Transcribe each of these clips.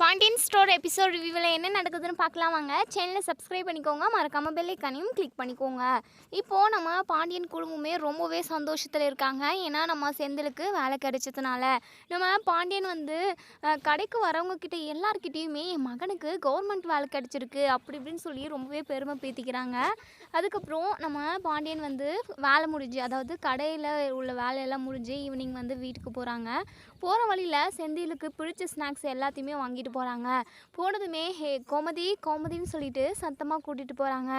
Pandian store episode ரிவ்யூவில் என்ன நடக்குதுன்னு பார்க்கலாம் வாங்க. சேனலை சப்ஸ்கிரைப் பண்ணிக்கோங்க. மறக்காமல் பெல்லைக்கானையும் கிளிக் பண்ணிக்கோங்க. இப்போது நம்ம பாண்டியன் குடும்பமே ரொம்பவே சந்தோஷத்தில் இருக்காங்க. ஏன்னா நம்ம செந்திலுக்கு வேலை கிடைச்சதுனால. நம்ம பாண்டியன் வந்து கடைக்கு வரவங்கக்கிட்ட எல்லாருக்கிட்டேயுமே என் மகனுக்கு கவர்மெண்ட் வேலை கிடச்சிருக்கு. அப்படி இப்படின்னு சொல்லி ரொம்பவே பெருமை பேத்திக்கிறாங்க. அதுக்கப்புறம் நம்ம பாண்டியன் வந்து வேலை முடிஞ்சு அதாவது கடையில் உள்ள வேலையெல்லாம் முடிஞ்சு ஈவினிங் வந்து வீட்டுக்கு போகிறாங்க போகிற வழியில் செந்திலுக்கு பிடிச்ச ஸ்நாக்ஸ் எல்லாத்தையுமே வாங்கிட்டு போகிறாங்க போனதுமே ஹே கோமதி கோமதின்னு சொல்லிட்டு சத்தமாக கூட்டிகிட்டு போகிறாங்க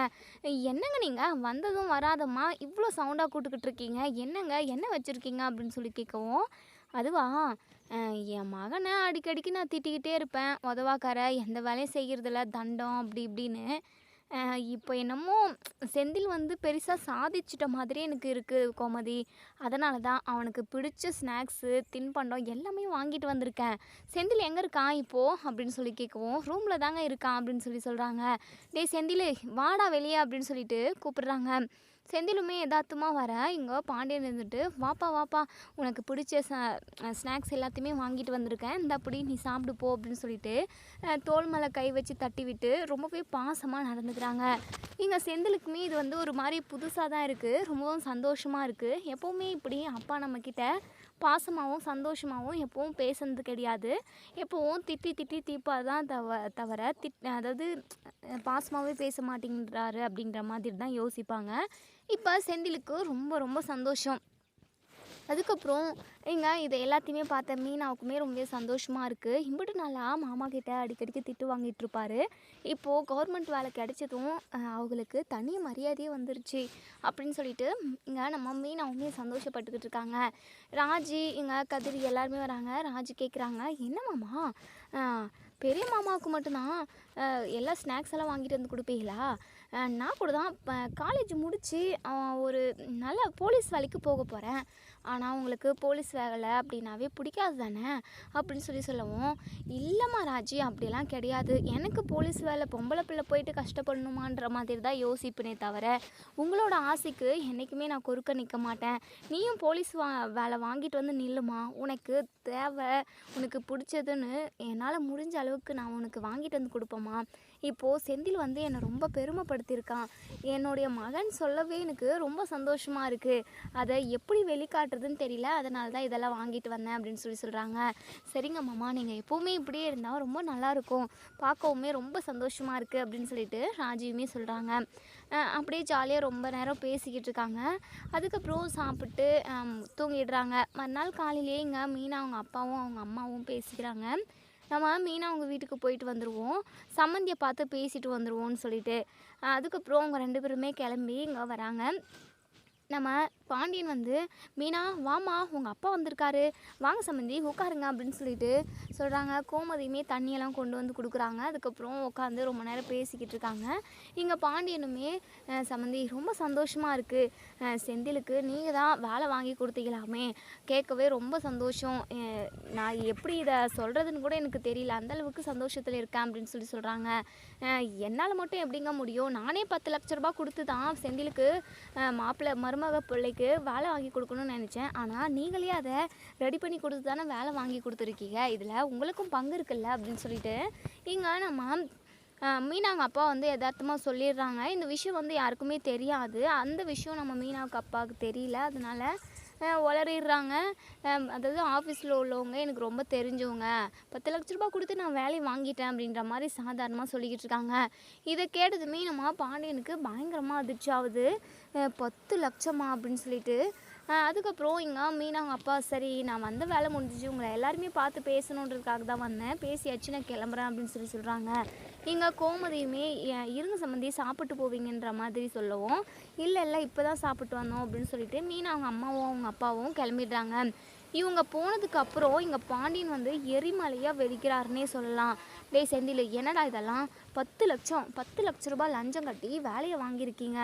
என்னங்க நீங்கள் வந்ததும் வராதம்மா. இவ்வளோ சவுண்டாக கூட்டுக்கிட்டு இருக்கீங்க. என்னங்க? என்ன வச்சுருக்கீங்க? அப்படின்னு சொல்லி கேட்கவும் அதுவா? என் மகனை அடிக்கடிக்கு நான் திட்டிக்கிட்டே இருப்பேன். உதவாக்கார எந்த வேலையும் செய்கிறதில்ல தண்டம் அப்படி இப்படின்னு. இப்போ என்னமோ செந்தில் வந்து பெருசாக சாதிச்சிட்ட மாதிரி எனக்கு இருக்குது கோமதி. அதனால தான் அவனுக்கு பிடிச்ச ஸ்நாக்ஸு தின்பண்டம் எல்லாமே வாங்கிட்டு வந்திருக்கேன். செந்தில் எங்கே இருக்கான் இப்போது அப்படின்னு சொல்லி கேட்கவும் ரூமில் தாங்க இருக்கான் அப்படின்னு சொல்லி சொல்கிறாங்க டேய் செந்தில் வாடா வெளியே அப்படின்னு சொல்லிட்டு கூப்பிடுறாங்க. செந்திலுமே எதார்த்தமாக வர இங்கே பாண்டியன் இருந்துட்டு வாப்பா வாப்பா உனக்கு பிடிச்ச ஸ்நாக்ஸ் எல்லாத்தையுமே வாங்கிட்டு வந்திருக்கேன். இந்த அப்படி நீ சாப்பிடு போ அப்படின்னு சொல்லிட்டு தோல் மேலே கை வச்சு தட்டி விட்டு ரொம்பவே பாசமாக நடந்துக்கிறாங்க. இங்கே செந்திலுக்குமே இது வந்து ஒரு மாதிரி புதுசாக தான் இருக்குது ரொம்பவும் சந்தோஷமாக இருக்குது எப்போவுமே இப்படி அப்பா நம்மக்கிட்ட பாசமாகவும் சந்தோஷமாகவும் எப்பவும் பேசுனது கிடையாது. எப்போவும் திட்டி திட்டி தீப்பாக தான் தவ தவிர திட் அதாவது பாசமாகவே பேச மாட்டேங்கிறாரு அப்படின்ற மாதிரி தான் யோசிப்பாங்க. இப்போ செந்திலுக்கு ரொம்ப ரொம்ப சந்தோஷம். அதுக்கப்புறம் இங்கே இதை எல்லாத்தையுமே பார்த்த மீனாவுக்குமே ரொம்பவே சந்தோஷமாக இருக்குது இம்பிட்டு நாளாக மாமா கிட்டே அடிக்கடிக்கு திட்டு வாங்கிட்டு இருப்பாரு. இப்போது கவர்மெண்ட் வேலை கிடைச்சதும் அவங்களுக்கு தனி மரியாதையே வந்துருச்சு அப்படின்னு சொல்லிட்டு இங்கே நம்ம மீனாவுமே சந்தோஷப்பட்டுக்கிட்டு இருக்காங்க. ராஜி இங்கே கதிரி எல்லாருமே வராங்க. ராஜி கேட்குறாங்க என்ன மாமா? பெரிய மாமாவுக்கு மட்டும்தான் எல்லா ஸ்நாக்ஸ் எல்லாம் வாங்கிட்டு வந்து கொடுப்பீங்களா? நான் கூட தான் காலேஜ் முடித்து ஒரு நல்ல போலீஸ் வேலைக்கு போக போகிறேன் ஆனால் உங்களுக்கு போலீஸ் வேலை அப்படின்னாவே பிடிக்காது தானே? அப்படின்னு சொல்லி சொல்லவும் இல்லைம்மா ராஜி அப்படிலாம் கிடையாது. எனக்கு போலீஸ் வேலை பொம்பளை பிள்ளை போயிட்டு கஷ்டப்படணுமான்ற மாதிரி தான் யோசிப்பேனே தவிர உங்களோட ஆசைக்கு என்றைக்குமே நான் குறுக்க நிற்க மாட்டேன். நீயும் போலீஸ் வா வேலை வாங்கிட்டு வந்து நில்லுமா? உனக்கு தேவை உனக்கு பிடிச்சதுன்னு என்னால் முடிஞ்ச அளவுக்கு நான் உனக்கு வாங்கிட்டு வந்து கொடுப்போம்மா. இப்போது செந்தில் வந்து என்னை ரொம்ப பெருமைப்படுத்தியிருக்கான். என்னுடைய மகன் சொல்லவே எனக்கு ரொம்ப சந்தோஷமாக இருக்குது அதை எப்படி வெளிக்காட்டுறதுன்னு தெரியல. அதனால தான் இதெல்லாம் வாங்கிட்டு வந்தேன் அப்படின்னு சொல்லி சொல்கிறாங்க சரிங்க மாமா நீங்கள் எப்போவுமே இப்படியே இருந்தால் ரொம்ப நல்லாயிருக்கும் பார்க்கவுமே ரொம்ப சந்தோஷமாக இருக்குது அப்படின்னு சொல்லிட்டு ராஜியுமே சொல்கிறாங்க அப்படியே ஜாலியாக ரொம்ப நேரம் பேசிக்கிட்டு இருக்காங்க. அதுக்கப்புறம் சாப்பிட்டு தூங்கிடுறாங்க. மறுநாள் காலையிலேயே இங்கே மீனா அவங்க அப்பாவும் அவங்க அம்மாவும் பேசிக்கிறாங்க. நம்ம மீனாக அவங்க வீட்டுக்கு போயிட்டு வந்துடுவோம் சம்மந்தியை பார்த்து பேசிட்டு வந்துடுவோம்னு சொல்லிட்டு. அதுக்கப்புறம் அவங்க ரெண்டு பேருமே கிளம்பி இங்கே வராங்க. நம்ம பாண்டியன் வந்து மீனா வாமா உங்கள் அப்பா வந்திருக்காரு. வாங்க சம்மந்தி உட்காருங்க அப்படின்னு சொல்லிட்டு சொல்கிறாங்க கோமதியுமே தண்ணியெல்லாம் கொண்டு வந்து கொடுக்குறாங்க. அதுக்கப்புறம் உட்காந்து ரொம்ப நேரம் பேசிக்கிட்டு இருக்காங்க. இங்கே பாண்டியனுமே சம்மந்தி ரொம்ப சந்தோஷமாக இருக்குது செந்திலுக்கு நீங்கள் தான் வேலை வாங்கி கொடுத்தீங்களாமே. கேட்கவே ரொம்ப சந்தோஷம். நான் எப்படி இதை சொல்கிறதுன்னு கூட எனக்கு தெரியல. அந்த அளவுக்கு சந்தோஷத்தில் இருக்கேன் அப்படின்னு சொல்லி சொல்கிறாங்க என்னால் மட்டும் எப்படிங்க முடியும்? நானே பத்து லட்ச ரூபாய் கொடுத்து தான் செந்திலுக்கு மாப்பிள்ளை மாப்பிள்ளை மருமக பிள்ளைக்கு வேலை வாங்கி கொடுக்கணும்னு நினச்சேன். ஆனால் நீங்களே அதை ரெடி பண்ணி கொடுத்து தானே வேலை வாங்கி கொடுத்துருக்கீங்க. இதில் உங்களுக்கும் பங்கு இருக்குல்ல அப்படின்னு சொல்லிட்டு. இங்கே நம்ம மீனாங்க அப்பா வந்து யதார்த்தமாக சொல்லிடுறாங்க. இந்த விஷயம் வந்து யாருக்குமே தெரியாது. அந்த விஷயம் நம்ம மீனாவுக்கு அப்பாவுக்கு தெரியல. அதனால் உளறிடுறாங்க அதாவது ஆஃபீஸில் உள்ளவங்க எனக்கு ரொம்ப தெரிஞ்சவங்க. பத்து லட்ச ரூபாய் கொடுத்து நான் வேலையை வாங்கிட்டேன் அப்படின்ற மாதிரி சாதாரணமாக சொல்லிக்கிட்டு இருக்காங்க. இதை கேட்டதுமே நம்ம பாண்டியனுக்கு பயங்கரமாக அதிர்ச்சி ஆகுது. பத்து லட்சமா அப்படின்னு சொல்லிட்டு. அதுக்கப்புறம் இங்கே மீனா அவங்க அப்பா சரி நான் வந்த வேலை முடிஞ்சிச்சு. உங்களை எல்லாருமே பார்த்து பேசணுன்றதுக்காக தான் வந்தேன். பேசியாச்சு நான் கிளம்புறேன் அப்படின்னு சொல்லி சொல்கிறாங்க நீங்கள் கோமதியுமே இருங்க சம்மந்தி சாப்பிட்டு போவீங்கன்ற மாதிரி சொல்லவும் இல்லை இல்லை இப்போ தான் சாப்பிட்டு வந்தோம் அப்படின்னு சொல்லிட்டு மீனா அவங்க அம்மாவும் அவங்க அப்பாவும் கிளம்பிடுறாங்க. இவங்க போனதுக்கு அப்புறம் இங்கே பாண்டியன் வந்து எரிமலையாக வெடிக்கிறாருன்னே சொல்லலாம். டேய் செந்தில் என்னடா இதெல்லாம்? பத்து லட்சம் பத்து லட்ச ரூபாய் லஞ்சம் கட்டி வேலையை வாங்கியிருக்கீங்க.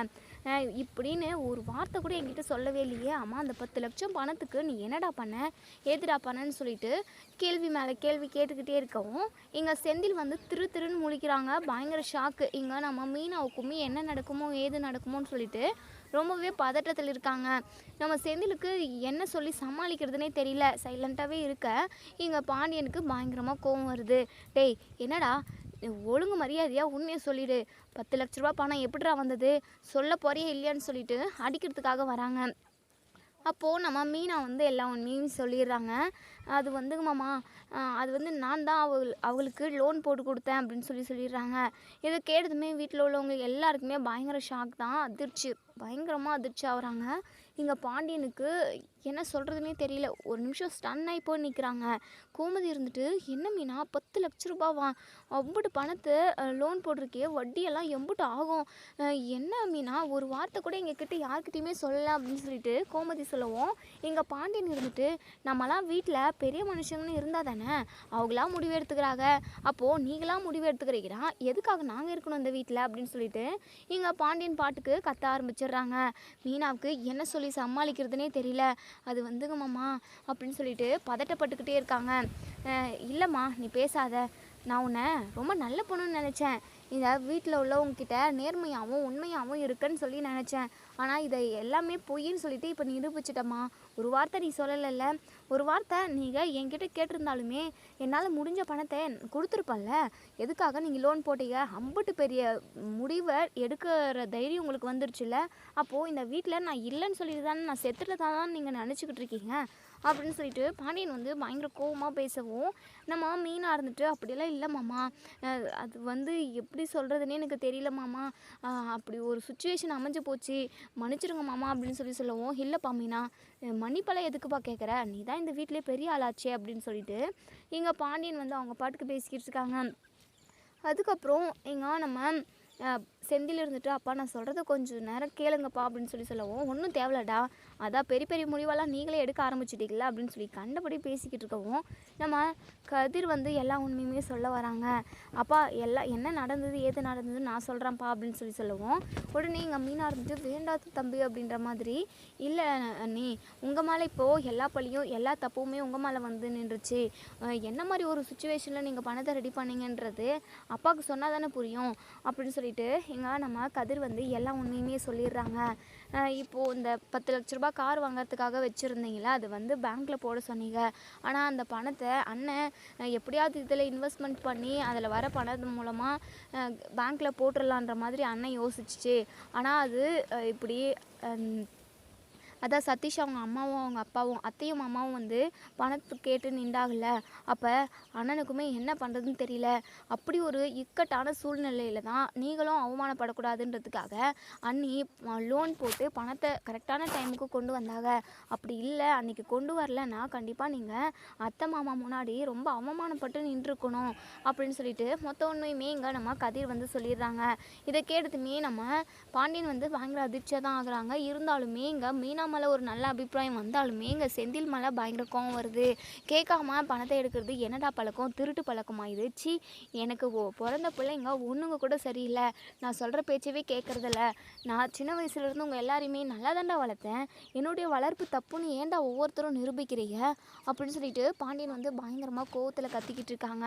இப்படின்னு ஒரு வார்த்தை கூட என்கிட்ட சொல்லவே இல்லையே. அம்மா அந்த பத்து லட்சம் பணத்துக்கு நீ என்னடா பண்ண? ஏதுடா பண்ணன்னு சொல்லிட்டு கேள்வி மேலே கேள்வி கேட்டுக்கிட்டே இருக்கவும் இங்கே செந்தில் வந்து திரு திருன்னு முழிக்கிறாங்க. பயங்கர ஷாக்கு இங்கே நம்ம மீனாவுக்குமே என்ன நடக்குமோ ஏது நடக்குமோன்னு சொல்லிட்டு ரொம்பவே பதட்டத்தில் இருக்காங்க. நம்ம செந்திலுக்கு என்ன சொல்லி சமாளிக்கிறதுனே தெரியல. சைலண்ட்டாகவே இருக்க. இங்கே பாண்டியனுக்கு பயங்கரமாக கோவம் வருது. டேய் என்னடா? ஒழுங்கு மரியாதையாக உண்மையை சொல்லிடு. பத்து லட்ச ரூபா பணம் எப்படிடா வந்தது? சொல்ல போறியே இல்லையான்னு சொல்லிட்டு அடிக்கிறதுக்காக வராங்க. அப்போது நம்ம மீனா வந்து எல்லா உண்மையும் சொல்லிடுறாங்க. அது வந்து மாமா அது வந்து நான் தான் அவள் அவளுக்கு லோன் போட்டு கொடுத்தேன் அப்படின்னு சொல்லி சொல்லிடுறாங்க. இதை கேட்டதுமே வீட்டில் உள்ளவங்க எல்லாருக்குமே பயங்கர ஷாக் தான். அதிர்ச்சி. பயங்கரமாக அதிர்ச்சி ஆகுறாங்க. இங்கே பாண்டியனுக்கு என்ன சொல்கிறதுனே தெரியல. ஒரு நிமிஷம் ஸ்டன் ஆகி போய் நிற்கிறாங்க கோமதி இருந்துட்டு என்ன மீனா? பத்து லட்ச ரூபாவா? அம்புட்டு பணத்தை லோன் போட்டிருக்கே. வட்டியெல்லாம் எம்புட்டு ஆகும். என்ன மீனா? ஒரு வார்த்தை கூட எங்ககிட்ட யார்கிட்டயுமே சொல்லலாம் அப்படின்னு சொல்லிட்டு கோமதி சொல்லவும் எங்கள் பாண்டியன் இருந்துட்டு நம்மலாம் வீட்டில் பெரிய மனுஷங்கன்னு இருந்தால் தானே? அவங்களாம் முடிவு எடுத்துக்கிறாங்க. அப்போது நீங்களாம் முடிவு எடுத்துக்கிறீங்கன்னா எதுக்காக நாங்கள் இருக்கணும் இந்த வீட்டில் அப்படின்னு சொல்லிட்டு எங்கள் பாண்டியன் பாட்டுக்கு கத்த ஆரம்பிச்சிடுறாங்க. மீனாவுக்கு என்ன சொல்லி சமாளிக்கிறதுனே தெரியல. அது வந்துங்க மாமா அப்படின்னு சொல்லிட்டு பதட்டப்பட்டுக்கிட்டே இருக்காங்க. இல்லைம்மா நீ பேசாத. நான் உன்னை ரொம்ப நல்ல பொண்ணுன்னு நினச்சேன். இந்த வீட்டில் உள்ளவங்கக்கிட்ட நேர்மையாகவும் உண்மையாகவும் இருக்குன்னு சொல்லி நினச்சேன். ஆனால் இதை எல்லாமே பொய்ன்னு சொல்லிட்டு இப்போ நிரூபிச்சிட்டம்மா. ஒரு வார்த்தை நீ சொல்லலைல்ல. ஒரு வார்த்தை நீங்கள் என்கிட்ட கேட்டிருந்தாலுமே என்னால் முடிஞ்ச பணத்தை கொடுத்துருப்பல்ல எதுக்காக நீங்கள் லோன் போட்டீங்க? அம்பட்டு பெரிய முடிவை எடுக்கிற தைரியம் உங்களுக்கு வந்துருச்சுல்ல? அப்போது இந்த வீட்டில் நான் இல்லைன்னு சொல்லிட்டு தானே நான் செத்துட்டு தான் நீங்கள் நினச்சிக்கிட்டு இருக்கீங்க. அப்படின்னு சொல்லிட்டு பாண்டியன் வந்து பயங்கர கோவமாக பேசவும் நம்ம மீனாக இருந்துட்டு அப்படியெல்லாம் இல்லை மாமா. அது வந்து எப்படி சொல்கிறதுனே எனக்கு தெரியல மாமா. அப்படி ஒரு சுச்சுவேஷன் அமைஞ்சு போச்சு. மன்னிச்சிடுங்க மாமா அப்படின்னு சொல்லி சொல்லவும் இல்லைப்பா மீனா. மன்னிப்பெல்லாம் எதுக்குப்பா கேட்குற நீ தான் இந்த வீட்டிலே பெரிய ஆளாச்சே அப்படின்னு சொல்லிட்டு இங்கே பாண்டியன் வந்து அவங்க பாட்டுக்கு பேசிக்கிட்டு இருக்காங்க. அதுக்கப்புறம் எங்க நம்ம செந்தில் இருந்துட்டு அப்பா நான் சொல்கிறத கொஞ்சம் நேரம் கேளுங்கப்பா அப்படின்னு சொல்லி சொல்லவும் ஒன்றும் தேவையில்லடா. அதான் பெரிய பெரிய முடிவெல்லாம் நீங்களே எடுக்க ஆரம்பிச்சிட்டீங்களா அப்படின்னு சொல்லி கண்டபடி பேசிக்கிட்டு இருக்கவும் நம்ம கதிர் வந்து எல்லா உண்மையுமே சொல்ல வராங்க. அப்பா எல்லாம் என்ன நடந்தது ஏது நடந்தது நான் சொல்கிறேன்ப்பா அப்படின்னு சொல்லி சொல்லுவோம் உடனே எங்கள் மீனாக இருந்துட்டு வேண்டாத தம்பி அப்படின்ற மாதிரி இல்லை நீ உங்கள் மேலே இப்போது எல்லா பழியும் எல்லா தப்புமே உங்கள் மேலே வந்து நின்றுச்சு. என்ன மாதிரி ஒரு சுச்சுவேஷனில் நீங்கள் பணத்தை ரெடி பண்ணீங்கன்றது அப்பாவுக்கு சொன்னால் தானே புரியும் அப்படின்னு சொல்லிட்டு எங்கள் நம்ம கதிர் வந்து எல்லா உண்மையுமே சொல்லிடுறாங்க. இப்போது இந்த பத்து லட்ச ரூபா கார் வாங்குறதுக்காக வச்சுருந்தீங்களா அது வந்து பேங்க்கில் போட சொன்னீங்க. ஆனால் அந்த பணத்தை அண்ணன் எப்படியாவது இதில் இன்வெஸ்ட்மெண்ட் பண்ணி அதில் வர பணத்து மூலமாக பேங்க்கில் போட்டுடலான்ற மாதிரி அண்ணன் யோசிச்சிச்சு. ஆனால் அது இப்படி அதான் சதீஷ் அவங்க அம்மாவும் அவங்க அப்பாவும் அத்தையும் அம்மாவும் வந்து பணத்தை கேட்டு நின்றாகல அப்போ அண்ணனுக்குமே என்ன பண்ணுறதுன்னு தெரியல. அப்படி ஒரு இக்கட்டான சூழ்நிலையில தான் நீங்களும் அவமானப்படக்கூடாதுன்றதுக்காக அண்ணி லோன் போட்டு பணத்தை கரெக்டான டைமுக்கு கொண்டு வந்தாங்க. அப்படி இல்லை அன்னைக்கு கொண்டு வரலன்னா கண்டிப்பாக நீங்கள் அத்தை மாமா முன்னாடி ரொம்ப அவமானப்பட்டு நின்றுருக்கணும் அப்படின்னு சொல்லிட்டு மொத்த உண்மையுமே இங்கே நம்ம கதிர் வந்து சொல்லிடுறாங்க. இதை கேட்டதுமே நம்ம பாண்டியன் வந்து பயங்கர அதிர்ச்சியாக தான் ஆகுறாங்க. இருந்தாலுமே இங்கே மீனா மேலே ஒரு நல்ல அபிப்பிராயம் வந்தாலுமே இங்கே செந்தில் மேலே பயங்கர கோவம் வருது. கேட்காம பணத்தை எடுக்கிறது என்னடா பழக்கம்? திருட்டு பழக்கமாக இது? சி எனக்கு ஓ பிறந்த பிள்ளைங்க ஒன்றுங்க கூட சரியில்லை. நான் சொல்கிற பேச்சவே கேட்குறதில்ல. நான் சின்ன வயசுலேருந்து உங்கள் எல்லாரையுமே நல்லா தாண்டா வளர்த்தேன். என்னுடைய வளர்ப்பு தப்புன்னு ஏன்டா ஒவ்வொருத்தரும் நிரூபிக்கிறீங்க? அப்படின்னு சொல்லிட்டு பாண்டியன் வந்து பயங்கரமாக கோவத்தில் கத்திக்கிட்டு இருக்காங்க.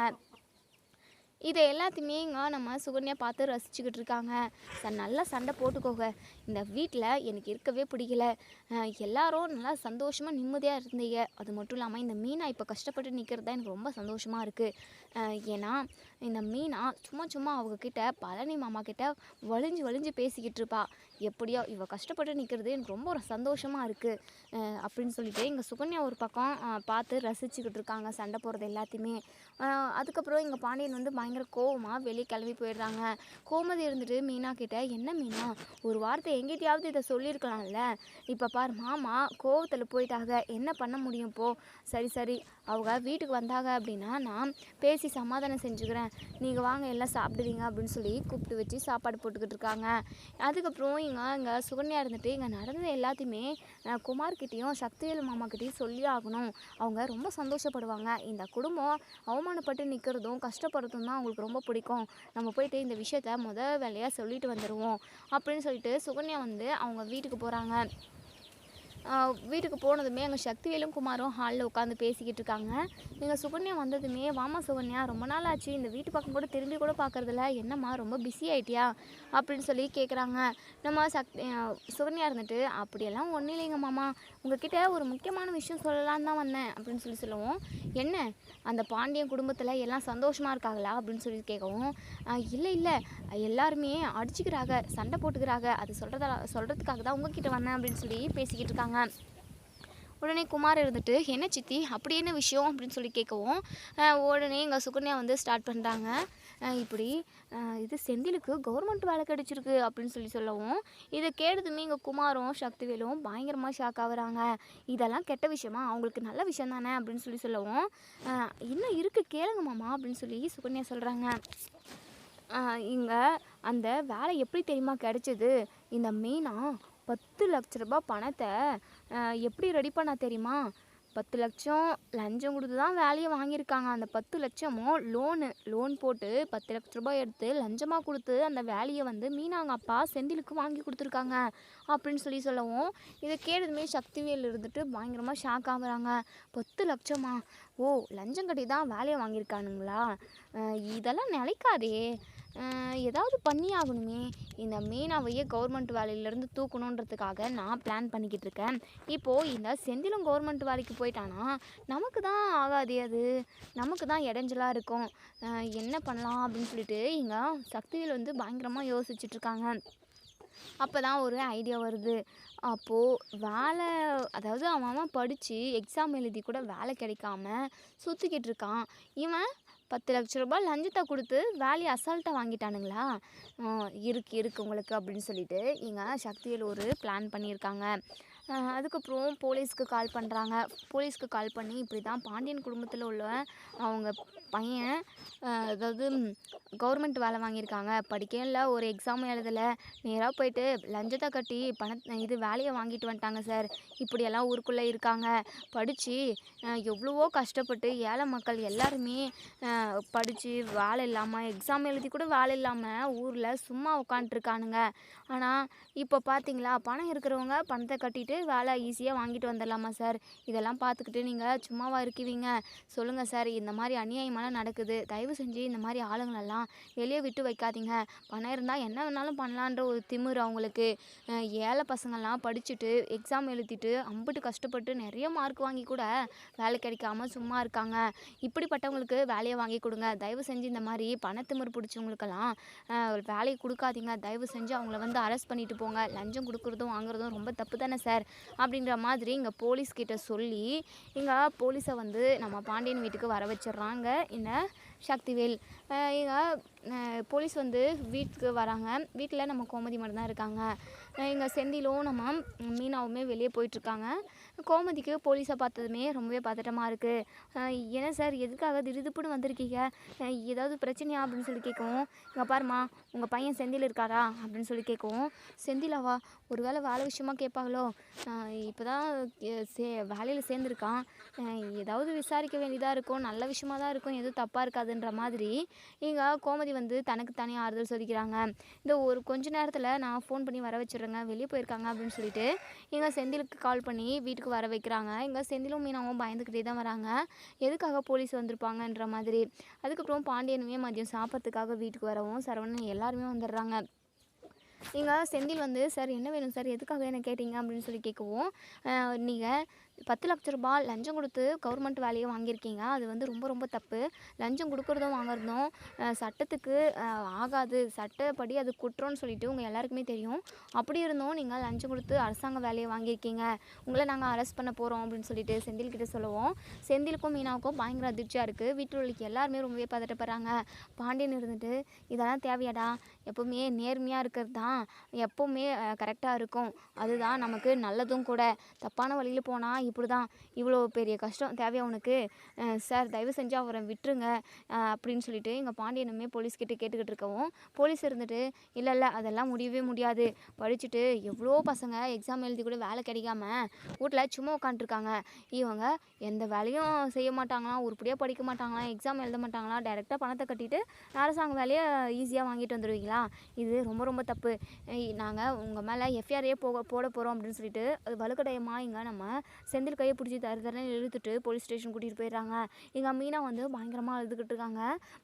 இதை எல்லாத்தையுமே இங்கே நம்ம சுகன்யா பார்த்து ரசிச்சுக்கிட்டு இருக்காங்க. சார் நல்லா சண்டை போட்டுக்கோங்க. இந்த வீட்டில் எனக்கு இருக்கவே பிடிக்கல. எல்லாரும் நல்லா சந்தோஷமாக நிம்மதியாக இருந்தீங்க. அது மட்டும் இல்லாமல் இந்த மீனா இப்போ கஷ்டப்பட்டு நிற்கிறது தான் எனக்கு ரொம்ப சந்தோஷமாக இருக்குது ஏன்னா இந்த மீனா சும்மா சும்மா அவங்கக்கிட்ட பழனி மாமா கிட்ட வலிஞ்சு வலிஞ்சு பேசிக்கிட்டு இருப்பா. எப்படியோ இவ கஷ்டப்பட்டு நிற்கிறது எனக்கு ரொம்ப ஒரு சந்தோஷமாக இருக்குது அப்படின்னு சொல்லிட்டு இங்கே சுகன்யா ஒரு பக்கம் பார்த்து ரசிச்சுக்கிட்டு இருக்காங்க சண்டை போடுறது எல்லாத்தையுமே. அதுக்கப்புறம் இங்கே பாண்டியன் வந்து பயங்கர கோவமாக வெளியே கிளம்பி போயிடுறாங்க. கோமதி இருந்துட்டு மீனா கிட்ட என்ன மீனா? ஒரு வார்த்தை எங்கிட்டயாவது இதை சொல்லியிருக்கலாம்ல? இப்போ பார் மாமா கோவத்தில் போயிட்டாங்க. என்ன பண்ண முடியும் போ? சரி சரி. அவங்க வீட்டுக்கு வந்தாங்க அப்படின்னா நான் பேசி சமாதானம் செஞ்சுக்கிறேன். நீங்கள் வாங்க எல்லாம் சாப்பிடுவீங்க அப்படின்னு சொல்லி கூப்பிட்டு வச்சு சாப்பாடு போட்டுக்கிட்டு இருக்காங்க. அதுக்கப்புறம் இங்கே இங்கே சுகன்யா இருந்துட்டு இங்கே நடந்த எல்லாத்தையுமே அஹ், குமார்கிட்டேயும் சக்திவேல் மாமாக்கிட்டேயும் சொல்லி ஆகணும். அவங்க ரொம்ப சந்தோஷப்படுவாங்க. இந்த குடும்பம் அவமானப்பட்டு நிற்கிறதும் கஷ்டப்படுறதும் தான் அவங்களுக்கு ரொம்ப பிடிக்கும். நம்ம போயிட்டு இந்த விஷயத்த முத வேலையாக சொல்லிட்டு வந்துடுவோம் அப்படின்னு சொல்லிட்டு சுகன்யா வந்து அவங்க வீட்டுக்கு போகிறாங்க வீட்டுக்கு போனதுமே எங்கள் சக்திவேலும் குமாரும் ஹாலில் உட்காந்து பேசிக்கிட்டு இருக்காங்க. எங்கள் சுகன்யா வந்ததுமே வாமா சுகன்யா ரொம்ப நாள் ஆச்சு. இந்த வீட்டு பக்கம் கூட திரும்பி கூட பார்க்கறதில்ல. என்னம்மா ரொம்ப பிஸி ஆயிட்டியா? அப்படின்னு சொல்லி கேட்குறாங்க நம்ம சக் சுகன்யா இருந்துட்டு அப்படியெல்லாம் ஒன்றும் இல்லைங்க மாமா. உங்ககிட்ட ஒரு முக்கியமான விஷயம் சொல்லலான்னு தான் வந்தேன் அப்படின்னு சொல்லி சொல்லுவோம். என்ன? அந்த பாண்டியன் குடும்பத்தில் எல்லாம் சந்தோஷமாக இருக்காங்களா? அப்படின்னு சொல்லி கேட்கவும் இல்லை இல்லை. எல்லாருமே அடிச்சுக்கிறாங்க சண்டை போட்டுக்கிறாங்க. அது சொல்கிறத சொல்கிறதுக்காக தான் உங்ககிட்ட வந்தேன் அப்படின்னு சொல்லி பேசிக்கிட்டு இருக்காங்க. உடனே குமார் இருந்துட்டு என்ன சித்தி? அப்படி என்ன விஷயம்? அப்படின்னு சொல்லி கேட்கவும் உடனே எங்கள் சுகன்யா வந்து ஸ்டார்ட் பண்ணுறாங்க இப்படி இது செந்திலுக்கு கவர்மெண்ட் வேலை கிடைச்சிருக்கு அப்படின்னு சொல்லி சொல்லவும் இதை கேட்டதுமே இங்கே குமாரும் சக்திவேலும் பயங்கரமாக ஷாக் ஆகுறாங்க. இதெல்லாம் கெட்ட விஷயமா? அவங்களுக்கு நல்ல விஷயம் தானே? அப்படின்னு சொல்லி சொல்லவும் இன்னும் இருக்குது கேளுங்க மாமா அப்படின்னு சொல்லி சுகன்யா சொல்கிறாங்க இங்கே அந்த வேலை எப்படி தெரியுமா கிடைச்சது? இந்த மீனா பத்து லட்ச ரூபாய் பணத்தை எப்படி ரெடி பண்ணா தெரியுமா? பத்து லட்சம் லஞ்சம் கொடுத்து தான் வேலையை வாங்கியிருக்காங்க. அந்த பத்து லட்சமும் லோனு லோன் போட்டு பத்து லட்ச ரூபாய் எடுத்து லஞ்சமாக கொடுத்து அந்த வேலையை வந்து மீனாங்க அப்பா செந்திலுக்கு வாங்கி கொடுத்துருக்காங்க அப்படின்னு சொல்லி சொல்லவும் இதை கேட்டதுமே சக்திவேல் இருந்துட்டு பயங்கரமாக ஷாக் ஆகுறாங்க. பத்து லட்சமா? ஓ லஞ்சம் கட்டி தான் வேலையை வாங்கியிருக்கானுங்களா? இதெல்லாம் நிலைக்காதே. ஏதாவது பண்ணி ஆகணுமே இந்த மீனாவையே கவர்மெண்ட் வேலையிலேருந்து தூக்கணுன்றதுக்காக நான் பிளான் பண்ணிக்கிட்டு இருக்கேன். இப்போது இந்த செந்திலும் கவர்மெண்ட் வேலைக்கு போயிட்டானா? நமக்கு தான் ஆகாதே அது. நமக்கு தான் இடைஞ்சலாக இருக்கும். என்ன பண்ணலாம் அப்படின்னு சொல்லிட்டு இங்கே சக்திவேல் வந்து பயங்கரமாக யோசிச்சுட்ருக்காங்க அப்போ தான் ஒரு ஐடியா வருது. அப்போது வேலை அதாவது அவன் அவன் படித்து எக்ஸாம் எழுதி கூட வேலை கிடைக்காம சுற்றிக்கிட்டு இருக்கான். இவன் பத்து லட்ச ரூபாய் லஞ்சத்தை கொடுத்து வேலையை அசால்ட்டாக வாங்கிட்டானுங்களா? இருக்குது இருக்கு இருக்கு உங்களுக்கு அப்படின்னு சொல்லிட்டு இங்கே சக்தியில் ஒரு பிளான் பண்ணியிருக்காங்க. அதுக்கப்புறம் போலீஸ்க்கு கால் பண்ணுறாங்க போலீஸ்க்கு கால் பண்ணி இப்படி தான் பாண்டியன் குடும்பத்தில் உள்ள அவங்க பையன் அதாவது கவர்மெண்ட் வேலை வாங்கியிருக்காங்க. படிக்கவே இல்லை. ஒரு எக்ஸாம் எழுதலை. நேராக போயிட்டு லஞ்சத்தை கட்டி பண இது வேலையை வாங்கிட்டு வந்துட்டாங்க சார் இப்படியெல்லாம் ஊருக்குள்ளே இருக்காங்க. படித்து எவ்வளவோ கஷ்டப்பட்டு ஏழை மக்கள் எல்லாருமே படித்து வேலை இல்லாமல் எக்ஸாம் எழுதி கூட வேலை இல்லாமல் ஊரில் சும்மா உட்காண்ட்ருக்கானுங்க ஆனால் இப்போ பார்த்தீங்களா பணம் இருக்கிறவங்க பணத்தை கட்டிட்டு வேலை ஈஸியாக வாங்கிட்டு வந்துடலாமா சார் இதெல்லாம் பார்த்துக்கிட்டு நீங்கள் சும்மாவாக இருக்குவீங்க. சொல்லுங்கள் சார் இந்த மாதிரி அநியாயம் அநியாயமெல்லாம் நடக்குது. தயவு செஞ்சு இந்த மாதிரி ஆளுங்களெல்லாம் வெளியே விட்டு வைக்காதீங்க. பணம் இருந்தால் என்ன வேணாலும் பண்ணலான்ற ஒரு திமிரு அவங்களுக்கு. ஏழை பசங்கள்லாம் படிச்சுட்டு எக்ஸாம் எழுதிட்டு அம்பிட்டு கஷ்டப்பட்டு நிறைய மார்க் வாங்கி கூட வேலை கிடைக்காம சும்மா இருக்காங்க. இப்படிப்பட்டவங்களுக்கு வேலையை வாங்கி கொடுங்க. தயவு செஞ்சு இந்த மாதிரி பணத்திமிர் பிடிச்சவங்களுக்கெல்லாம் வேலையை கொடுக்காதீங்க. தயவு செஞ்சு அவங்கள வந்து அரெஸ்ட் பண்ணிட்டு போங்க. லஞ்சம் கொடுக்குறதும் வாங்குறதும் ரொம்ப தப்பு தானே சார் அப்படின்ற மாதிரி இங்கே போலீஸ்கிட்ட சொல்லி இங்கே போலீஸை வந்து நம்ம பாண்டியன் வீட்டுக்கு வர வச்சிடுறாங்க. இந்த சக்திவேல் எங்கள் போலீஸ் வந்து வீட்டுக்கு வராங்க. வீட்டில் நம்ம கோமதி மட்டும் தான் இருக்காங்க. எங்கள் செந்திலும் நம்ம மீனாவுமே வெளியே போயிட்டுருக்காங்க கோமதிக்கு போலீஸை பார்த்ததுமே ரொம்பவே பதட்டமாக இருக்குது ஏன்னா சார் எதுக்காக திடுதிப்புன்னு வந்திருக்கீங்க? ஏதாவது பிரச்சனையா அப்படின்னு சொல்லி கேட்கவும் இங்கே பாருமா உங்கள் பையன் செந்தில் இருக்காரா? அப்படின்னு சொல்லி கேட்கவும் செந்திலாவா ஒரு வேளை வேலை விஷயமா கேட்பாங்களோ? இப்போ தான் சே வேலையில் சேர்ந்துருக்கான். ஏதாவது விசாரிக்க வேண்டியதாக இருக்கும். நல்ல விஷயமா தான் இருக்கும். எதுவும் தப்பாக இருக்காதுன்ற மாதிரி இங்கே கோமதி வந்து தனக்கு தனியாக ஆறுதல் சொல்லிக்கிறாங்க. இந்த ஒரு கொஞ்ச நேரத்தில் நான் ஃபோன் பண்ணி வர வச்சிடுறேங்க. வெளியே போயிருக்காங்க அப்படின்னு சொல்லிட்டு இங்கே செந்திலுக்கு கால் பண்ணி வீட்டுக்கு வர வைக்கிறாங்க. இங்கே செந்திலும் மீனாவும் பயந்துக்கிட்டே தான் வராங்க. எதுக்காக போலீஸ் வந்திருப்பாங்கன்ற மாதிரி. அதுக்கப்புறம் பாண்டியனுமே மதியம் சாப்பிட்றதுக்காக வீட்டுக்கு வரவும் சரவணன் எல்லாருமே வந்துடுறாங்க. இங்கே செந்தில் வந்து சார் என்ன வேணும் சார்? எதுக்காக என்ன கேட்டீங்க? அப்படின்னு சொல்லி கேட்கவும் நீங்கள் பத்து லட்ச ரூபாய் லஞ்சம் கொடுத்து கவர்மெண்ட் வேலையை வாங்கியிருக்கீங்க. அது வந்து ரொம்ப ரொம்ப தப்பு. லஞ்சம் கொடுக்குறதும் வாங்குறதும் சட்டத்துக்கு ஆகாது. சட்டப்படி அது குற்றம்னு சொல்லிட்டு உங்கள் எல்லாருக்குமே தெரியும். அப்படி இருந்தும் நீங்கள் லஞ்சம் கொடுத்து அரசாங்க வேலையை வாங்கியிருக்கீங்க. உங்களை நாங்கள் அரெஸ்ட் பண்ண போகிறோம் அப்படின்னு சொல்லிட்டு செந்தில் கிட்ட சொல்லுவோம். செந்திலுக்கும் மீனாவுக்கும் பயங்கர அதிர்ச்சியாக இருக்குது வீட்டில் உள்ள எல்லாருமே ரொம்பவே பதட்டப்படுறாங்க. பாண்டியன் இருந்துட்டு இதெல்லாம் தேவையாடா? எப்போவுமே நேர்மையாக இருக்கிறது தான் எப்போவுமே கரெக்டாக இருக்கும். அதுதான் நமக்கு நல்லதும் கூட. தப்பான வழியில் போனால் இப்படி தான் இவ்வளோ பெரிய கஷ்டம் தேவையா உனக்கு? சார் தயவு செஞ்சு அவரை விட்டுருங்க. அப்படின்னு சொல்லிட்டு எங்கள் பாண்டியனுமே போலீஸ்கிட்ட கேட்டுக்கிட்டு இருக்கவும் போலீஸ் இருந்துட்டு இல்லை இல்லை அதெல்லாம் முடியவே முடியாது. படிச்சுட்டு எவ்வளோ பசங்க எக்ஸாம் எழுதி கூட வேலை கிடைக்காம வீட்டில் சும்மா உட்காந்துருக்காங்க இவங்க எந்த வேலையும் செய்ய மாட்டாங்களாம் உருப்படியாக படிக்க மாட்டாங்களாம் எக்ஸாம் எழுத மாட்டாங்களாம். டைரெக்டாக பணத்தை கட்டிட்டு அரசாங்க வேலையை ஈஸியாக வாங்கிட்டு வந்துடுவீங்களா இது ரொம்ப ரொம்ப தப்பு. நாங்கள் உங்கள் மேலே எஃப்ஐஆரே போக போட போகிறோம் அப்படின்னு சொல்லிட்டு அது வலுக்கடையமாக இங்கே நம்ம செந்தில் கையை பிடிச்சி தர தரன்னு இழுத்துட்டு போலீஸ் ஸ்டேஷன் கூட்டிகிட்டு போயிடுறாங்க. எங்கள் மீனா வந்து பயங்கரமாக அழுதுகிட்டு இருக்காங்க.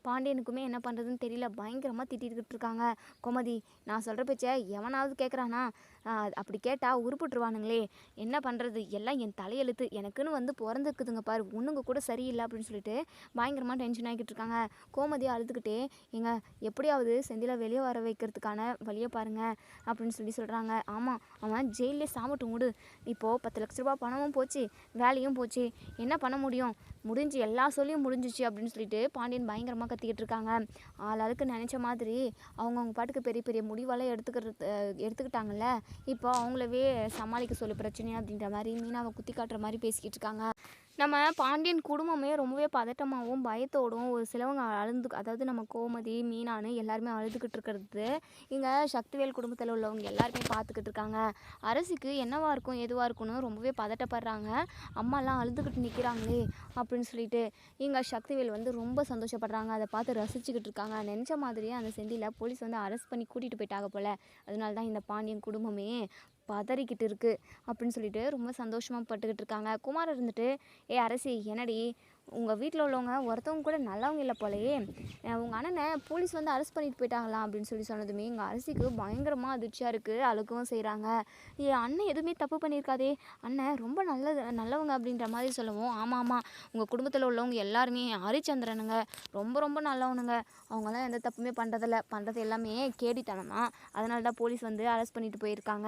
பாண்டியனுக்குமே என்ன பண்ணுறதுன்னு தெரியல. பயங்கரமாக திட்டிகிட்டு இருக்காங்க. கோமதி நான் சொல்கிற பேச்சை எவனாவது கேட்குறானா அப்படி கேட்டால் உருப்பிட்டுருவானுங்களே. என்ன பண்ணுறது எல்லாம் என் தலையெழுத்து. எனக்குன்னு வந்து பிறந்துக்குதுங்க பாரு. ஒன்றுங்க கூட சரியில்லை அப்படின்னு சொல்லிட்டு பயங்கரமாக டென்ஷன் ஆகிட்டு இருக்காங்க கோமதியாக அழுதுகிட்டே எங்க எப்படியாவது செந்தில வெளியே வர வைக்கிறதுக்கான வழியை பாருங்கள் அப்படின்னு சொல்லி சொல்கிறாங்க ஆமாம் அவன் ஜெயிலே சாமட்டும் விடு இப்போது பத்து லட்ச ரூபா பணமும் போச்சு வேலையும் போச்சு. என்ன பண்ண முடியும்? முடிஞ்சு எல்லா சொல்லியும் முடிஞ்சிச்சு அப்படின்னு சொல்லிட்டு பாண்டியன் பயங்கரமாக கத்திக்கிட்டு இருக்காங்க. ஆளாளுக்கு நினச்ச மாதிரி அவங்கவுங்க பாட்டுக்கு பெரிய பெரிய முடிவெல்லாம் எடுத்துக்கிறது எடுத்துக்கிட்டாங்கல்ல. இப்போ அவங்களவே சமாளிக்க சொல்லு பிரச்சனை அப்படின்ற மாதிரி மீனாவை குத்தி காட்டுற மாதிரி பேசிக்கிட்டு இருக்காங்க. நம்ம பாண்டியன் குடும்பமே ரொம்பவே பதட்டமாகவும் பயத்தோடும் ஒரு சிலவங்க அழுந்து அதாவது நம்ம கோமதி மீனான்னு எல்லாருமே அழுதுகிட்டு இருக்கிறது. இங்கே சக்திவேல் குடும்பத்தில் உள்ளவங்க எல்லாருமே பார்த்துக்கிட்டு இருக்காங்க. அரசிக்கு என்னவாக இருக்கும் எதுவாக இருக்கும்னு ரொம்பவே பதட்டப்படுறாங்க. அம்மாலாம் அழுதுகிட்டு நிற்கிறாங்களே அப்படின்னு சொல்லிட்டு இங்கே சக்திவேல் வந்து ரொம்ப சந்தோஷப்படுறாங்க. அதை பார்த்து ரசிச்சுக்கிட்டு இருக்காங்க. நினச்ச மாதிரியே அந்த செந்தியில் போலீஸ் வந்து அரெஸ்ட் பண்ணி கூட்டிகிட்டு போயிட்டாங்க போல். அதனால தான் இந்த பாண்டியன் குடும்பமே பதறிக்கிட்டு இருக்குது அப்படின்னு சொல்லிட்டு ரொம்ப சந்தோஷமாக பட்டுக்கிட்டு இருக்காங்க. குமார் இருந்துட்டு ஏ அரசி என்னடி? உங்கள் வீட்டில் உள்ளவங்க ஒருத்தவங்க கூட நல்லவங்க இல்லை போலயே. உங்கள் அண்ணனை போலீஸ் வந்து அரெஸ்ட் பண்ணிட்டு போயிட்டாங்களாம் அப்படின்னு சொல்லி சொன்னதுமே எங்கள் அரசிக்கு பயங்கரமாக அதிர்ச்சியாக இருக்குது அழுக்கவும் செய்கிறாங்க என் அண்ணன் எதுவுமே தப்பு பண்ணியிருக்காதே அண்ணன் ரொம்ப நல்லது நல்லவங்க அப்படின்ற மாதிரி சொல்லவும் ஆமாம் ஆமாம் உங்கள் குடும்பத்தில் உள்ளவங்க எல்லாருமே ஹரிச்சந்திரனுங்க. ரொம்ப ரொம்ப நல்லவனுங்க. அவங்களாம் எந்த தப்புமே பண்ணுறதில்ல பண்ணுறது எல்லாமே கேடித்தனமா. அதனால தான் போலீஸ் வந்து அரெஸ்ட் பண்ணிட்டு போயிருக்காங்க.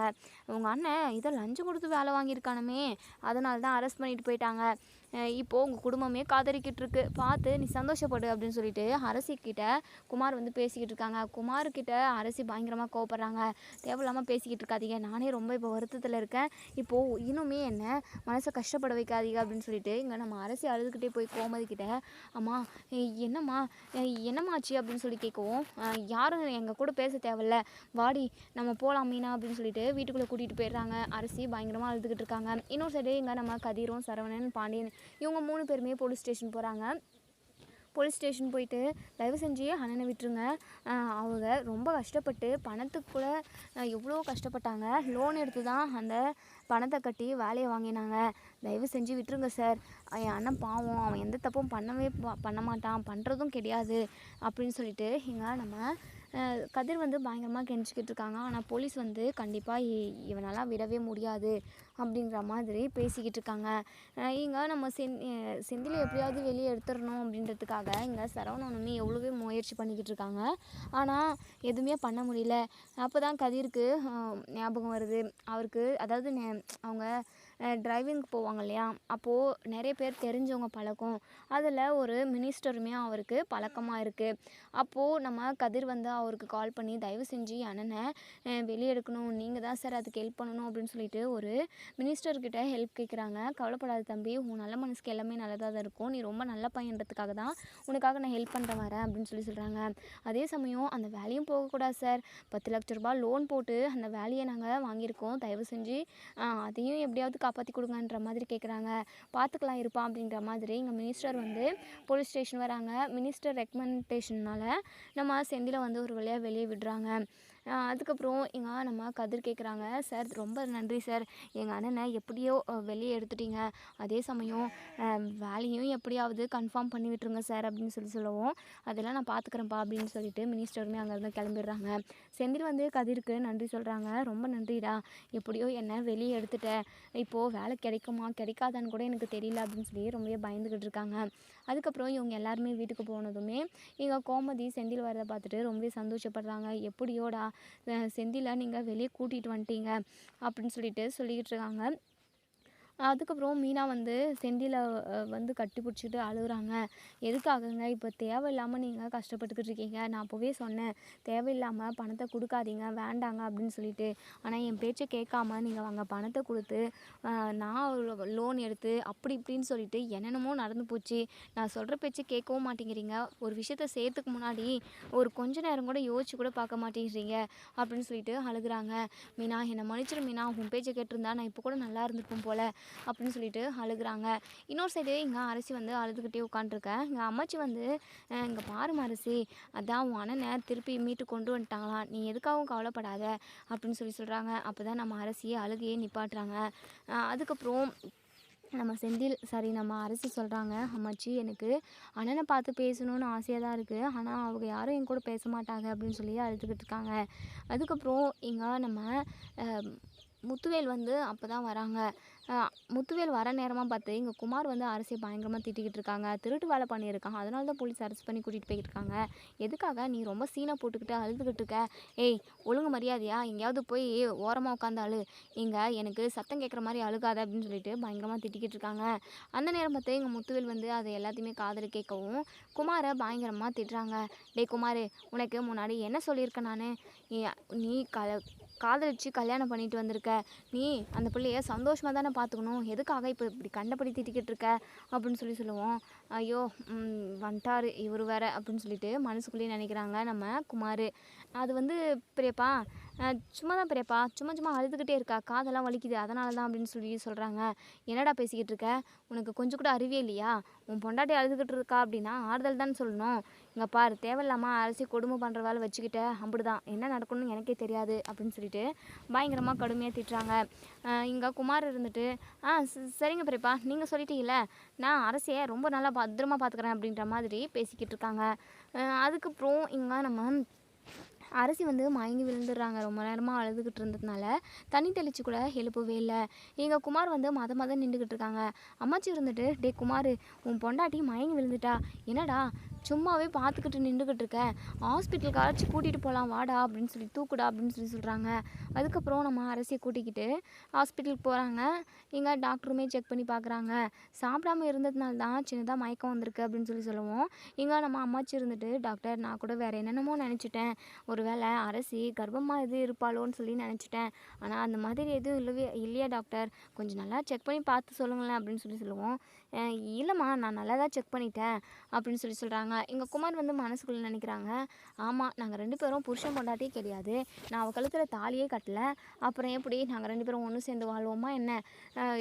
உங்கள் அண்ணன் இதை லஞ்சம் கொடுத்து வேலை வாங்கியிருக்கானுமே. அதனால தான் அரெஸ்ட் பண்ணிட்டு போயிட்டாங்க. இப்போது உங்கள் குடும்பமே காதலிக்கிட்டு இருக்கு பார்த்து நீ சந்தோஷப்படு அப்படின்னு சொல்லிட்டு அரசிக்கிட்ட குமார் வந்து பேசிக்கிட்டு இருக்காங்க. குமார்கிட்ட அரசி பயங்கரமாக கோவப்படுறாங்க. தேவையில்லாமல் பேசிக்கிட்டு இருக்காதீங்க. நானே ரொம்ப இப்போ வருத்தத்தில் இருக்கேன். இப்போது இன்னுமே என்ன மனசை கஷ்டப்பட வைக்காதீங்க அப்படின்னு சொல்லிட்டு இங்கே நம்ம அரசி அழுதுகிட்டே போய் கோமதிக்கிட்ட அம்மா என்னம்மா? என்னம்மாச்சு? அப்படின்னு சொல்லி கேட்கவும் யாரும் எங்கள் கூட பேச தேவையில்ல. வாடி நம்ம போகலாம் மீனா. அப்படின்னு சொல்லிட்டு வீட்டுக்குள்ளே கூட்டிகிட்டு போயிடுறாங்க. அரசி பயங்கரமாக அழுதுகிட்டு இருக்காங்க. இன்னொரு சைடு இங்கே நம்ம கதிரும் சரவணன் பாண்டியன் இவங்க மூணு பேருமே போலீஸ் ஸ்டேஷன் போகிறாங்க போலீஸ் ஸ்டேஷன் போயிட்டு தயவு செஞ்சு அண்ணனை விட்டுருங்க. அவங்க ரொம்ப கஷ்டப்பட்டு பணத்துக்கு கூட எவ்வளோ கஷ்டப்பட்டாங்க. லோன் எடுத்து தான் அந்த பணத்தை கட்டி வேலையை வாங்கினாங்க. தயவு செஞ்சு விட்டுருங்க சார் என் அண்ணன் பாவம். அவன் எந்த தப்பும் பண்ணவே பண்ண மாட்டான். பண்ணுறதும் கிடையாது. அப்படின்னு சொல்லிட்டு இங்கே நம்ம கதிர் வந்து பயங்கரமாக கெஞ்சிக்கிட்டு இருக்காங்க. ஆனால் போலீஸ் வந்து கண்டிப்பாக இவனெல்லாம் விடவே முடியாது அப்படிங்கிற மாதிரி பேசிக்கிட்டு இருக்காங்க. இங்கே நம்ம செந் அஹ் செந்திலை எப்படியாவது வெளியே எடுத்துடணும் அப்படின்றதுக்காக இங்கே சரவணனுமே எவ்வளோவே முயற்சி பண்ணிக்கிட்டு இருக்காங்க. ஆனால் எதுவுமே பண்ண முடியல. அப்போ தான் கதிருக்கு ஞாபகம் வருது. அவருக்கு அதாவது நெ- அவங்க டிரைவிங்க்கு போவாங்க இல்லையா? அப்போது நிறைய பேர் தெரிஞ்சவங்க பழக்கம். அதில் ஒரு மினிஸ்டருமே அவருக்கு பழக்கமாக இருக்குது அப்போது நம்ம கதிர் வந்து அவருக்கு கால் பண்ணி தயவு செஞ்சு அண்ணனை வெளியே எடுக்கணும் நீங்கள் தான் சார் அதுக்கு ஹெல்ப் பண்ணணும். அப்படின்னு சொல்லிட்டு ஒரு மினிஸ்டர்கிட்ட ஹெல்ப் கேட்குறாங்க கவலைப்படாத தம்பி. உன் நல்ல மனசுக்கு எல்லாமே நல்லதாக தான் இருக்கும். நீ ரொம்ப நல்ல பையன்றதுக்காக தான் உனக்காக நான் ஹெல்ப் பண்ணுற வரேன். அப்படின்னு சொல்லி சொல்கிறாங்க அதே சமயம் அந்த வேலையும் போகக்கூடாது சார் பத்து லட்ச ரூபாய் லோன் போட்டு அந்த வேலையை நாங்கள் வாங்கியிருக்கோம். தயவு செஞ்சு அதையும் எப்படியாவது காப்பாற்றி கொடுங்கன்ற மாதிரி கேட்குறாங்க பார்த்துக்கலாம் இருப்பான் அப்படின்ற மாதிரி இங்கே மினிஸ்டர் வந்து போலீஸ் ஸ்டேஷன் வராங்க. மினிஸ்டர் நம்ம செந்தில வந்து ஒரு வழியாக வெளியே விடுறாங்க. அதுக்கப்புறம் அதுக்கப்புறம் இங்கே நம்ம கதிர் கேட்குறாங்க சார் ரொம்ப நன்றி சார். எங்கள் அண்ணனை எப்படியோ வெளியே எடுத்துட்டீங்க. அதே சமயம் வேலையும் எப்படியாவது கன்ஃபார்ம் பண்ணி விட்டுருங்க சார் அப்படின்னு சொல்லி சொல்லவும் அதெல்லாம் நான் பார்த்துக்குறேன்ப்பா அப்படின்னு சொல்லிட்டு மினிஸ்டருமே அங்கேருந்து கிளம்பிடுறாங்க. செந்தில் வந்து கதிருக்கு நன்றி சொல்கிறாங்க ரொம்ப நன்றிடா. எப்படியோ என்னை வெளியே எடுத்துட்டேன் இப்போது வேலை கிடைக்குமா கிடைக்காதான்னு கூட எனக்கு தெரியல அப்படின்னு சொல்லி ரொம்பவே பயந்துக்கிட்டு இருக்காங்க. அதுக்கப்புறம் இவங்க எல்லாருமே வீட்டுக்கு போனதுமே எங்கள் கோமதி செந்தில் வரதை பார்த்துட்டு ரொம்பவே சந்தோஷப்படுறாங்க. எப்படியோடா செந்திலை நீங்கள் வெளியே கூட்டிகிட்டு வந்துட்டீங்க அப்படின்னு சொல்லிட்டு சொல்லிக்கிட்டு இருக்காங்க. அதுக்கப்புறம் மீனா வந்து செந்தில வந்து கட்டி பிடிச்சிட்டு அழுகுறாங்க. எதுக்காகங்க? இப்போ தேவையில்லாமல் நீங்கள் கஷ்டப்பட்டுக்கிட்டு இருக்கீங்க. நான் அப்போவே சொன்னேன். தேவையில்லாமல் பணத்தை கொடுக்காதீங்க. வேண்டாங்க அப்படின்னு சொல்லிட்டு. ஆனால் என் பேச்சை கேட்காம நீங்கள் அங்கே பணத்தை கொடுத்து நான் லோன் எடுத்து அப்படி இப்படின்னு சொல்லிட்டு என்னென்னமோ நடந்து போச்சு. நான் சொல்கிற பேச்சு கேட்கவும் மாட்டேங்கிறீங்க. ஒரு விஷயத்த செய்யறதுக்கு முன்னாடி ஒரு கொஞ்ச நேரம் கூட யோசிச்சு கூட பார்க்க மாட்டேங்கிறீங்க அப்படின்னு சொல்லிட்டு அழுகுறாங்க. மீனா என்னை மன்னிச்சிரு மீனா. உன் பேச்சை கேட்டிருந்தா நான் இப்போ கூட நல்லா இருந்திருப்பேன் போல். அப்படின்னு சொல்லிட்டு அழுகுறாங்க. இன்னொரு சைடு இங்கே அரசி வந்து அழுதுகிட்டே உட்காண்ட்ருக்கேன் எங்கள் அம்மாச்சி வந்து இங்கே பாருமா அரசி அதான் உன் அண்ணனை திருப்பி மீட்டு கொண்டு வந்துட்டாங்களாம் நீ எதுக்காகவும் கவலைப்படாத அப்படின்னு சொல்லி சொல்கிறாங்க அப்போ தான் நம்ம அரசியை அழுகையே நிப்பாட்டுறாங்க. அதுக்கப்புறம் நம்ம செந்தில் சாரி நம்ம அரசி சொல்கிறாங்க அம்மாச்சி எனக்கு அண்ணனை பார்த்து பேசணும்னு ஆசையாக தான் இருக்குது ஆனால் அவங்க யாரும் என் கூட பேச மாட்டாங்க அப்படின்னு சொல்லி அழுதுகிட்டு இருக்காங்க. அதுக்கப்புறம் இங்கே நம்ம முத்துவேல் வந்து அப்போ தான் வராங்க முத்துவேல் வர நேரமாக பார்த்து இங்கே குமார் வந்து அரசியை பயங்கரமாக திட்டிக்கிட்டு இருக்காங்க. திருட்டு வேலை பண்ணியிருக்கான். அதனால தான் போலீஸ் அரெஸ்ட் பண்ணி கூட்டிகிட்டு போயிருக்காங்க. எதுக்காக நீ ரொம்ப சீனை போட்டுக்கிட்டு அழுதுகிட்டு இருக்க? ஏய் ஒழுங்கு மரியாதையா? எங்கேயாவது போய் ஓரமாக உட்காந்து அழு. இங்கே எனக்கு சத்தம் கேட்குற மாதிரி அழுகாத அப்படின்னு சொல்லிட்டு பயங்கரமாக திட்டிக்கிட்டு இருக்காங்க. அந்த நேரம் பார்த்து எங்கள் முத்துவேல் வந்து அதை எல்லாத்தையுமே காதில் கேட்கவும் குமாரை பயங்கரமாக திட்டுறாங்க. டேய் குமார் உனக்கு முன்னாடி என்ன சொல்லியிருக்கேன் நான்? நீ க காதலிச்சு கல்யாணம் பண்ணிட்டு வந்திருக்க. நீ அந்த பிள்ளைய சந்தோஷமாக தானே பார்த்துக்கணும் எதுக்காக இப்போ இப்படி கண்டபடி திட்டிக்கிட்டு இருக்க? அப்படின்னு சொல்லி சொல்லுவோம். ஐயோ வந்துட்டார். இவர் வேற அப்படின்னு சொல்லிட்டு மனசுக்குள்ளேயே நினைக்கிறாங்க நம்ம குமார். அது வந்து பெரியப்பா சும்மா தான் பெரியப்பா சும்மா சும்மா அழுதுகிட்டே இருக்கா காதெல்லாம் வலிக்குது அதனால தான் அப்படின்னு சொல்லி சொல்கிறாங்க என்னடா பேசிக்கிட்டு இருக்க? உனக்கு கொஞ்சம் கூட அறிவே இல்லையா? உன் பொண்டாட்டி அழுதுகிட்டு இருக்கா அப்படின்னா ஆறுதல் தான் சொல்லணும். இங்கே பாரு தேவையில்லாமல் அரசி கொடுமை பண்ணுற வேலை வச்சுக்கிட்ட அப்படிதான். என்ன நடக்கணும்னு எனக்கே தெரியாது அப்படின்னு சொல்லிட்டு பயங்கரமாக கடுமையாக திட்டுறாங்க. இங்கே குமார் இருந்துட்டு ஆ சரிங்க பெரியப்பா நீங்கள் சொல்லிட்டீங்கல்ல நான் அரசியை ரொம்ப நல்லா பத்திரமா பார்த்துக்கிறேன் அப்படின்ற மாதிரி பேசிக்கிட்டு இருக்காங்க. அதுக்கப்புறம் இங்கே நம்ம அரசி வந்து மயங்கி விழுந்துடுறாங்க. ரொம்ப நேரமாக அழுதுகிட்டு இருந்ததுனால தண்ணி தெளிச்சு கூட எழுப்பவே இல்லை. எங்கள் குமார் வந்து மத மதம் நின்றுக்கிட்டு இருக்காங்க. அம்மாச்சி இருந்துட்டு டே குமார் உன் பொண்டாட்டி மயங்கி விழுந்துட்டா. என்னடா சும்மாவே பார்த்துக்கிட்டு நின்றுக்கிட்டு இருக்கேன் ஹாஸ்பிட்டலுக்கு அழைச்சி கூட்டிகிட்டு போகலாம் வாடா அப்படின்னு சொல்லி தூக்குடா அப்படின்னு சொல்லி சொல்கிறாங்க அதுக்கப்புறம் நம்ம அரசியை கூட்டிக்கிட்டு ஹாஸ்பிட்டலுக்கு போகிறாங்க இங்கே டாக்டருமே செக் பண்ணி பார்க்குறாங்க சாப்பிடாம இருந்ததுனால தான் சின்னதாக மயக்கம் வந்திருக்கு அப்படின்னு சொல்லி சொல்லுவோம். இங்கே நம்ம அம்மாச்சி இருந்துட்டு டாக்டர் நான் கூட வேறு என்னென்னமோ நினச்சிட்டேன். ஒரு ஒருவேளை அரசி கர்ப்பமாக எது இருப்பாளோன்னு சொல்லி நினச்சிட்டேன். ஆனால் அந்த மாதிரி எதுவும் இல்லவே இல்லையா டாக்டர்? கொஞ்சம் நல்லா செக் பண்ணி பார்த்து சொல்லுங்களேன் அப்படின்னு சொல்லி சொல்லுவோம். இல்லைம்மா நான் நல்லா தான் செக் பண்ணிட்டேன் அப்படின்னு சொல்லி சொல்கிறாங்க எங்கள் குமார் வந்து மனசுக்குள்ளே நினைக்கிறாங்க. ஆமாம் நாங்கள் ரெண்டு பேரும் புருஷன் பொண்டாட்டியே கிடையாது. நான் அவள் கழுத்தில் தாலியே கட்டலை. அப்புறம் எப்படி நாங்கள் ரெண்டு பேரும் ஒன்று சேர்ந்து வாழ்வோமா என்ன?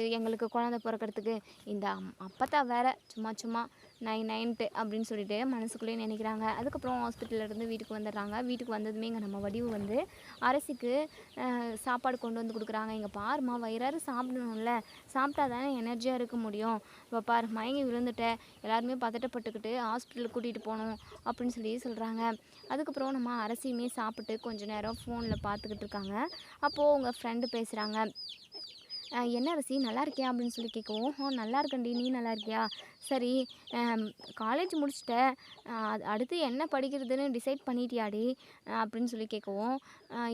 எங்களுக்கு குழந்தை பிறக்கிறதுக்கு இந்த அம்- அப்பத்தா வேற. சும்மா சும்மா நைன் நைன்ட்டு அப்படின்னு சொல்லிட்டு மனசுக்குள்ளேயே நினைக்கிறாங்க. அதுக்கப்புறம் ஹாஸ்பிட்டலேருந்து வீட்டுக்கு வந்துடுறாங்க. வீட்டுக்கு வந்ததுமே இங்கே நம்ம வடிவு வந்து அரசிக்கு சாப்பாடு கொண்டு வந்து கொடுக்குறாங்க. இங்கே பாருமா வயிறாறு சாப்பிடணும்ல. சாப்பிட்டா தானே எனர்ஜியாக இருக்க முடியும். இப்போ பாரு மயங்கி விழுந்துட்ட. எல்லாருமே பதட்டப்பட்டுக்கிட்டு ஹாஸ்பிட்டலுக்கு கூட்டிகிட்டு போகணும் அப்படின்னு சொல்லி சொல்கிறாங்க அதுக்கப்புறம் நம்ம அரசியுமே சாப்பிட்டு கொஞ்சம் நேரம் ஃபோனில் பார்த்துக்கிட்டு இருக்காங்க. அப்போது உங்கள் ஃப்ரெண்டு பேசுகிறாங்க என்ன அரிசி? நல்லா இருக்கியா? அப்படின்னு சொல்லி கேட்கவும் ஓ நல்லா இருக்கண்டி நீ நல்லா இருக்கியா? சரி காலேஜ் முடிச்சுட்ட. அடுத்து என்ன படிக்கிறதுன்னு டிசைட் பண்ணிட்டியாடி? அப்படின்னு சொல்லி கேட்கவும்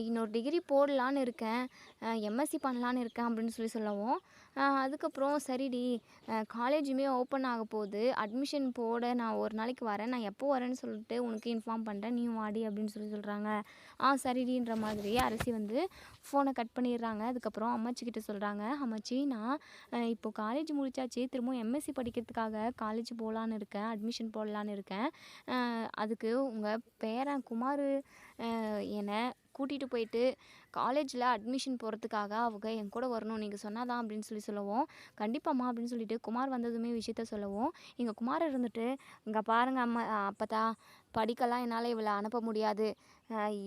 இன்னொரு டிகிரி போடலான்னு இருக்கேன். எம்எஸ்சி பண்ணலான்னு இருக்கேன். அப்படின்னு சொல்லி சொல்லவும் அதுக்கப்புறம் சரிடி. காலேஜுமே ஓப்பன் ஆக போகுது. அட்மிஷன் போட நான் ஒரு நாளைக்கு வரேன். நான் எப்போ வரேன்னு சொல்லிட்டு உனக்கு இன்ஃபார்ம் பண்ணுறேன் நீ வாடி அப்படின்னு சொல்லி சொல்கிறாங்க ஆ சரிடின்ற மாதிரி அரசி வந்து ஃபோனை கட் பண்ணிடுறாங்க. அதுக்கப்புறம் அம்மாச்சிக்கிட்ட சொல்கிறாங்க அம்மாச்சி நான் இப்போ காலேஜ் முடித்தாச்சு திரும்ப எம்எஸ்சி படிக்கிறதுக்காக காலேஜ் போகலான்னு இருக்கேன். அட்மிஷன் போடலான்னு இருக்கேன். அதுக்கு உங்கள் பேரன் குமார் என்னை கூட்டிகிட்டு போயிட்டு காலேஜில் அட்மிஷன் போகிறதுக்காக அவங்க என் கூட வரணும் நீங்கள் சொன்னாதான் அப்படின்னு சொல்லி சொல்லுவோம். கண்டிப்பாம்மா அப்படின்னு சொல்லிட்டு குமார் வந்ததுமே விஷயத்த சொல்லுவோம். எங்கள் குமார் இருந்துட்டு இங்கே பாருங்கள் அம்மா அப்பதா படிக்கலாம் என்னால் இவளை அனுப்ப முடியாது.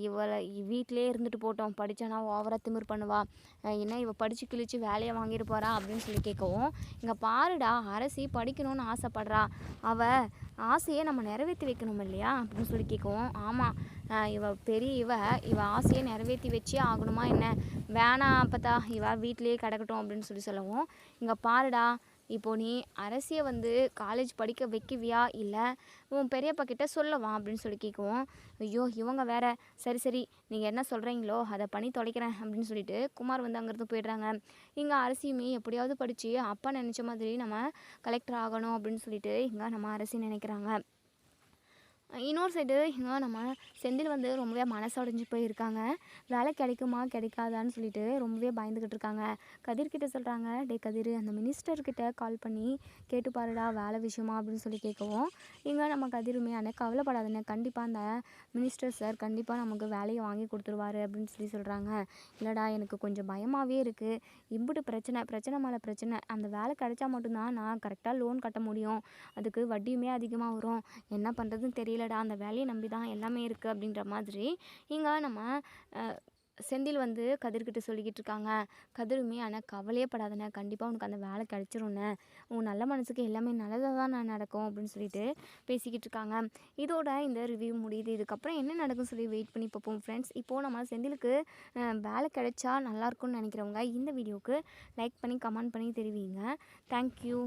இவளை வீட்டிலே இருந்துட்டு போட்டோம். படித்தானா ஓவராக திமிர் பண்ணுவா. என்ன இவள் படித்து கிழிச்சு வேலையை வாங்கிட்டு போகிறா அப்படின்னு சொல்லி கேட்கவும் இங்கே பாருடா அரசி படிக்கணும்னு ஆசைப்படுறா. அவள் ஆசையை நம்ம நிறைவேற்றி வைக்கணும் இல்லையா? அப்படின்னு சொல்லி கேட்கவும் ஆமாம் இவ பெரிய இவ இவ ஆசையை நிறைவேற்றி வச்சே ஆகணுமா என்ன? வேணாம் அப்பத்தா இவ வீட்டிலேயே கிடக்கட்டும் அப்படின்னு சொல்லி சொல்லவும். இங்கே பாருடா இப்போ நீ அரசியை வந்து காலேஜ் படிக்க வைக்குவியா? இல்லை உன் பெரியப்பா கிட்ட சொல்லவா? அப்படின்னு சொல்லி கேட்குவோம் ஐயோ இவங்க வேற. சரி சரி நீங்கள் என்ன சொல்கிறீங்களோ அதை பண்ணி தொலைக்கிறேன் அப்படின்னு சொல்லிட்டு குமார் வந்து அங்கேருந்து போயிடுறாங்க. இங்கே அரசியுமே எப்படியாவது படித்து அப்பா நினச்ச மாதிரி நம்ம கலெக்டர் ஆகணும் அப்படின்னு சொல்லிட்டு இங்கே நம்ம அரசி நினைக்கிறாங்க. இன்னொரு சைடு இங்கே நம்ம செந்தில் வந்து ரொம்பவே மனசடைஞ்சு போயிருக்காங்க. வேலை கிடைக்குமா கிடைக்காதான்னு சொல்லிட்டு ரொம்பவே பயந்துக்கிட்டு இருக்காங்க. கதிர்கிட்ட சொல்கிறாங்க டே கதிர் அந்த மினிஸ்டர்கிட்ட கால் பண்ணி கேட்டு பாருடா வேலை விஷயமா அப்படின்னு சொல்லி கேட்கவும் இங்கே நம்ம கதிருமே அண்ணே கவலைப்படாதண்ணே கண்டிப்பாக அந்த மினிஸ்டர் சார் கண்டிப்பாக நமக்கு வேலையை வாங்கி கொடுத்துருவாரு அப்படின்னு சொல்லி சொல்கிறாங்க இல்லைடா எனக்கு கொஞ்சம் பயமாகவே இருக்குது இம்புட்டு பிரச்சனை பிரச்சனை மேலே பிரச்சனை. அந்த வேலை கிடைச்சா மட்டும்தான் நான் கரெக்டாக லோன் கட்ட முடியும். அதுக்கு வட்டியுமே அதிகமாக வரும். என்ன பண்ணுறதுன்னு முடியலடா அந்த வேலையை நம்பி தான் எல்லாமே இருக்குது அப்படின்ற மாதிரி இங்கே நம்ம செந்தில் வந்து கதிர்கிட்ட சொல்லிக்கிட்டு இருக்காங்க. கதிருமே ஆனால் கவலையே படாதண்ணே. கண்டிப்பாக உனக்கு அந்த வேலை கிடச்சிரும்ண்ணே. உன் நல்ல மனசுக்கு எல்லாமே நல்லதாக தான் நான் நடக்கும் அப்படின்னு சொல்லிட்டு பேசிக்கிட்டு இருக்காங்க. இதோட இந்த ரிவ்யூ முடியுது. இதுக்கப்புறம் என்ன நடக்கும் சொல்லி வெயிட் பண்ணி பார்ப்போம் ஃப்ரெண்ட்ஸ் இப்போது நம்ம செந்திலுக்கு வேலை கிடைச்சா நல்லாயிருக்கும்னு நினைக்கிறவங்க இந்த வீடியோவுக்கு லைக் பண்ணி கமெண்ட் பண்ணி தெரிவிங்க. தேங்க்யூ